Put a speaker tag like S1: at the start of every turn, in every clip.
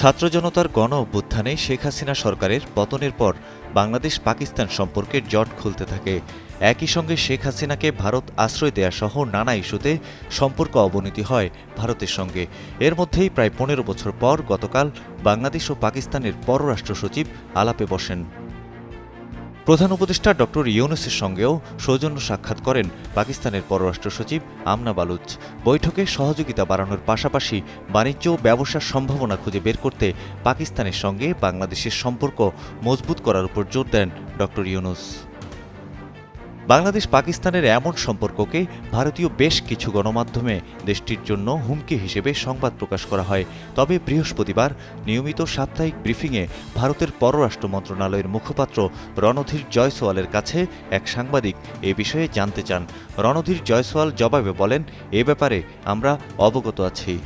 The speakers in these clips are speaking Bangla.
S1: ছাত্র জনতার গণ অভ্যুত্থানে শেখ হাসিনা সরকারের পতনের পর বাংলাদেশ পাকিস্তান সম্পর্কের জট খুলতে থাকে। একই সঙ্গে শেখ হাসিনাকে ভারত আশ্রয় দেয়া সহ নানা ইস্যুতে সম্পর্ক অবনতি হয় ভারতের সঙ্গে। এর মধ্যেই প্রায় পনেরো বছর পর গতকাল বাংলাদেশ ও পাকিস্তানের পররাষ্ট্র সচিব আলাপে বসেন। প্রধান উপদেষ্টা ডক্টর ইউনুসের সঙ্গেও সৌজন্য সাক্ষাৎ করেন পাকিস্তানের পররাষ্ট্র সচিব আমনা বালুচ। বৈঠকে সহযোগিতা বাড়ানোর পাশাপাশি বাণিজ্য ও ব্যবসার সম্ভাবনা খুঁজে বের করতে পাকিস্তানের সঙ্গে বাংলাদেশের সম্পর্ক মজবুত করার উপর জোর দেন ডক্টর ইউনুস। বাংলাদেশ পাকিস্তানের এমন সম্পর্ককে ভারতীয় বেশ কিছু গণমাধ্যমে দেশটির জন্য হুমকি হিসেবে সংবাদ প্রকাশ করা হয়। তবে বৃহস্পতিবার নিয়মিত সাপ্তাহিক ব্রিফিংয়ে ভারতের পররাষ্ট্র মন্ত্রণালয়ের মুখপাত্র রণধীর জয়সওয়ালের কাছে এক সাংবাদিক এ বিষয়ে জানতে চান। রণধীর জয়সওয়াল জবাবে বলেন, এ ব্যাপারে আমরা অবগত আছি।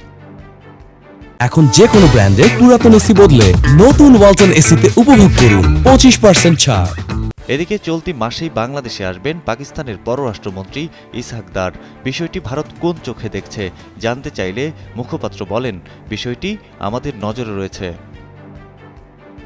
S2: এখন যে কোনো ব্র্যান্ডের পুরাতন এসি বদলে নতুন ওয়ালটন এসিতে উপভোগ করুন পঁচিশ পার্সেন্ট ছাড়।
S1: এদিকে চলতি মাসেই বাংলাদেশে আসবেন পাকিস্তানের পররাষ্ট্রমন্ত্রী ইসহাক দার। বিষয়টি ভারত কোন চোখে দেখছে জানতে চাইলে মুখপাত্র বলেন, বিষয়টি আমাদের নজরে রয়েছে।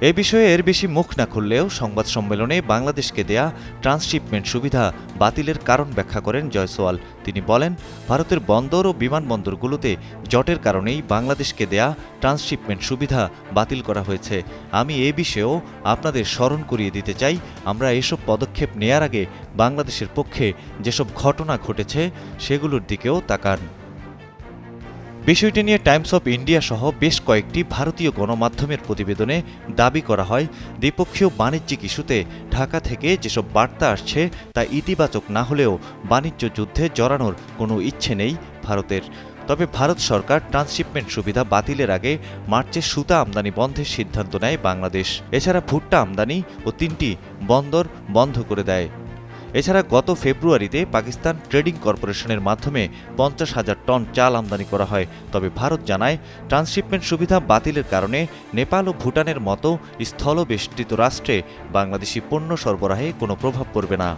S1: এ বিষয়ে এর বেশি মুখ না খুললেও সংবাদ সম্মেলনে বাংলাদেশকে দেয়া ট্রান্সশিপমেন্ট সুবিধা বাতিলের কারণ ব্যাখ্যা করেন জয়সওয়াল। তিনি বলেন, ভারতের বন্দর ও বিমানবন্দরগুলোতে জটের কারণেই বাংলাদেশকে দেয়া ট্রান্সশিপমেন্ট সুবিধা বাতিল করা হয়েছে। আমি এ বিষয়েও আপনাদের স্মরণ করিয়ে দিতে চাই, আমরা এসব পদক্ষেপ নেয়ার আগে বাংলাদেশের পক্ষে যেসব ঘটনা ঘটেছে সেগুলোর দিকেও তাকান। বিষয়টি নিয়ে টাইমস অফ ইন্ডিয়া সহ বেশ কয়েকটি ভারতীয় গণমাধ্যমের প্রতিবেদনে দাবি করা হয়, দ্বিপক্ষীয় বাণিজ্যিক ইস্যুতে ঢাকা থেকে যেসব বার্তা আসছে তা ইতিবাচক না হলেও বাণিজ্য যুদ্ধে জড়ানোর কোনো ইচ্ছে নেই ভারতের। তবে ভারত সরকার ট্রান্সশিপমেন্ট সুবিধা বাতিলের আগে মার্চে সুতা আমদানি বন্ধের সিদ্ধান্ত নেয় বাংলাদেশ। এছাড়া ভুট্টা আমদানি ও তিনটি বন্দর বন্ধ করে দেয়। এছাড়া গত ফেব্রুয়ারিতে পাকিস্তান ট্রেডিং কর্পোরেশনের মাধ্যমে পঞ্চাশ হাজার টন চাল আমদানি করা হয়। তবে ভারত জানায়, ট্রান্সশিপমেন্ট সুবিধা বাতিলের কারণে নেপাল ও ভুটানের মতো স্থলবেষ্টিত রাষ্ট্রে বাংলাদেশি পণ্য সরবরাহে কোনো প্রভাব পড়বে না।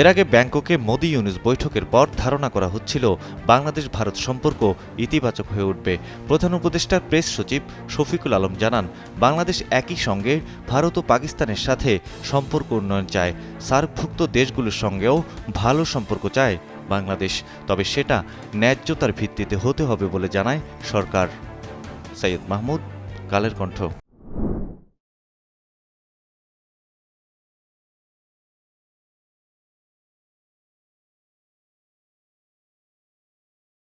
S1: এর আগে ব্যাংককে মোদি ইউনুস বৈঠকের পর ধারণা করা হচ্ছিল, বাংলাদেশ ভারত সম্পর্ক ইতিবাচক হয়ে উঠবে। প্রধান উপদেষ্টার প্রেস সচিব শফিকুল আলম জানান, বাংলাদেশ একই সঙ্গে ভারত ও পাকিস্তানের সাথে সম্পর্ক উন্নয়ন চায়। সার্কভুক্ত দেশগুলোর সঙ্গেও ভালো সম্পর্ক চায় বাংলাদেশ। তবে সেটা ন্যায্যতার ভিত্তিতে হতে হবে বলে জানায় সরকার। সৈয়দ মাহমুদ, কালের কণ্ঠ।